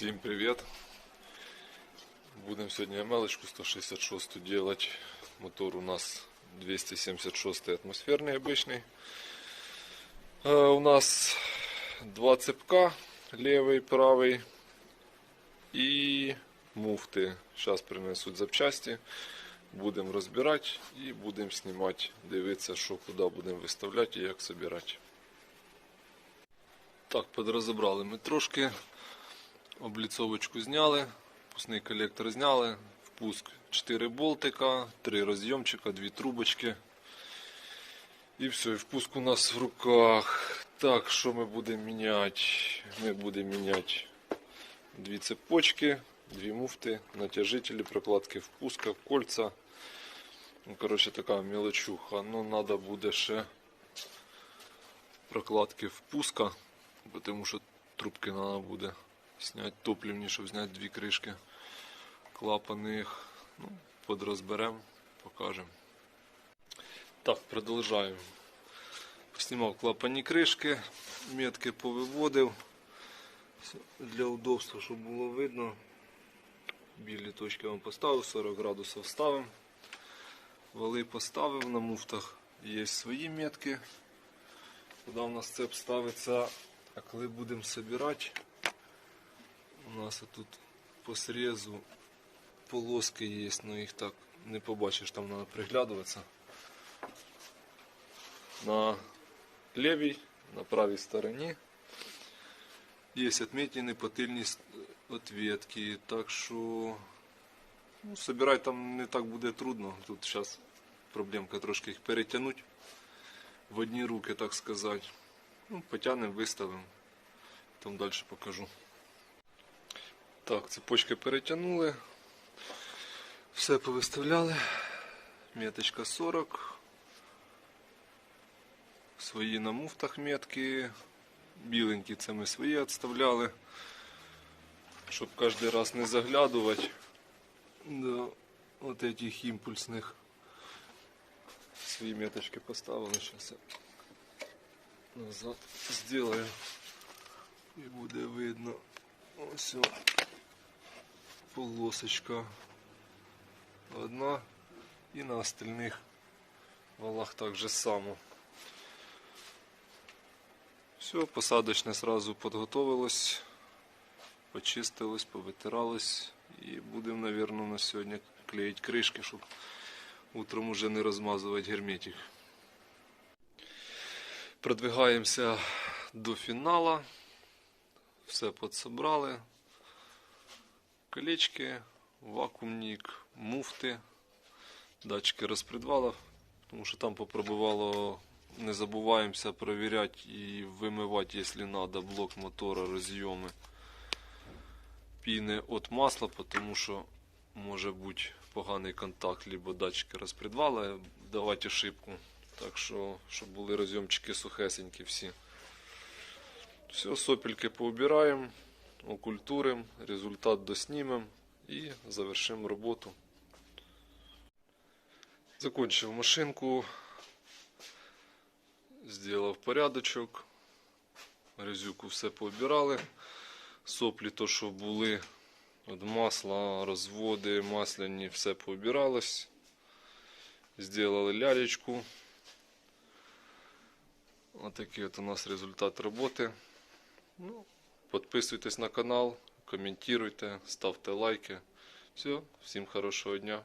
Всем привет! Будем сегодня мелочку 166 делать. Мотор у нас 276 атмосферный обычный. Э, У нас два цепка, левый, правый и муфти. Сейчас принесуть запчасти. Будемо розбирати і будемо знімати, дивитися, що куди будемо виставляти і як збирати. Так, подрозібрали ми трошки. Обліцовочку зняли, пусний колектор зняли, впуск 4 болтика, 3 розйомчика, 2 трубочки. І все, і впуск у нас в руках. Так, що ми будемо міняти? Ми будемо міняти дві цепочки, дві муфти, натяжителі, прокладки впуска, кольца. Ну, коротше, така мелочуха. Ну, треба буде ще прокладки впуска, тому що трубки треба буде зняти топливні, щоб зняти дві кришки. Клапани їх. Ну, подрозберемо, покажемо. Так, продовжаємо. Поснімав клапані кришки, метки повиводив. Для удобства, щоб було видно. Білі точки вам поставив, 40 градусів ставимо. Вали поставив на муфтах. Є свої метки. Куди у нас цеп ставиться, а коли будемо збирати, у нас тут по срезу полоски є, но їх так не побачиш, там треба приглядуватися. На левій, на правій стороні є відмітини по тильній ответки, так що ну, собирати там не так буде трудно. Тут зараз проблемка трошки їх перетягнути в одні руки, так сказати. Ну, потягнемо, виставимо, там далі покажу. Так, цепочки перетягнули. Все повиставляли. Меточка 40. Свої на муфтах метки. Біленькі це ми свої відставляли. Щоб кожен раз не заглядувати до от этих імпульсних. Свої меточки поставили. Зараз я назад сделаю. І буде видно. Ось полосочка одна і на остальних валах так же само. Все, посадочне сразу подготовилось, почистилось, повитиралось і будемо, наверное, на сьогодні клеїти кришки, щоб утром уже не розмазувати герметик. Продвигаємося до фінала. Все подсобрали. Колечки, вакуумник, муфти, датчики розпредвала, тому що там попробувало, не забуваємося перевіряти і вимивати, якщо треба, блок мотора, розйоми піни від масла, тому що може бути поганий контакт, либо датчики розпредвала, давати ошибку. Так що, щоб були розйомчики сухесенькі всі. Все, сопельки поубираем, окультурим, результат доснімем і завершимо роботу. Закончив машинку, зробив порядочок, резюку все поубирали, соплі то, що були від масла, розводи масляні, все поубиралось. Сделали лялечку. Отакий от у нас результат роботи. Ну, підписуйтесь на канал, коментуйте, ставте лайки. Все, всім хорошого дня.